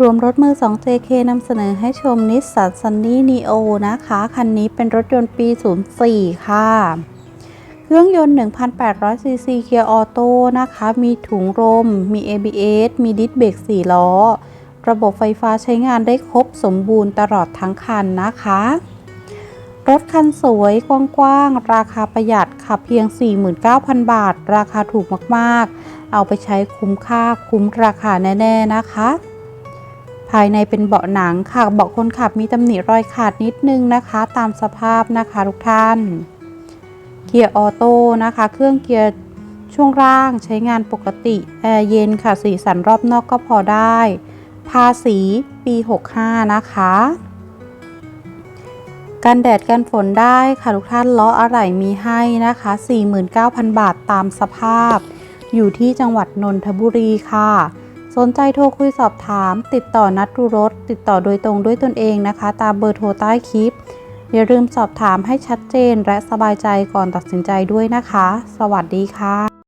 รวมรถมือ 2 JK นำเสนอให้ชมนิสสันซันนี่นีโอนะคะ คันนี้เป็นรถยนต์ปี 04 ค่ะ เครื่องยนต์ 1,800 ซีซีเกียร์ออโต้นะคะ มีถุงลม มี ABS มีดิสเบรก4 ล้อ ระบบไฟฟ้าใช้งานได้ครบสมบูรณ์ตลอดทั้งคันนะคะ รถคันสวยกว้างๆ ราคาประหยัดค่ะ เพียง 49,000 บาท ราคาถูกมากๆ เอาไปใช้คุ้มค่าคุ้มราคาแน่ ๆ นะคะ ภายในเป็นเบาะหนังค่ะ เบาะคนขับมีตำหนิรอยขาดนิดนึงนะคะ ตามสภาพนะคะทุกท่าน เกียร์ออโต้นะคะ เครื่องเกียร์ช่วงล่างใช้งานปกติแอร์เย็นค่ะ สีสันรอบนอกก็พอได้ ภาษีปี 65 นะคะกันแดดกันฝนได้ค่ะทุกท่านล้ออะไหล่มีให้นะคะ 49,000 บาทตามสภาพ อยู่ที่จังหวัดนนทบุรีค่ะ สนใจโทรคุยสอบถาม ติดต่อนัดดูรถ ติดต่อโดยตรงด้วยตนเองนะคะ ตามเบอร์โทรใต้คลิป อย่าลืมสอบถามให้ชัดเจนและสบายใจก่อนตัดสินใจด้วยนะคะ สวัสดีค่ะ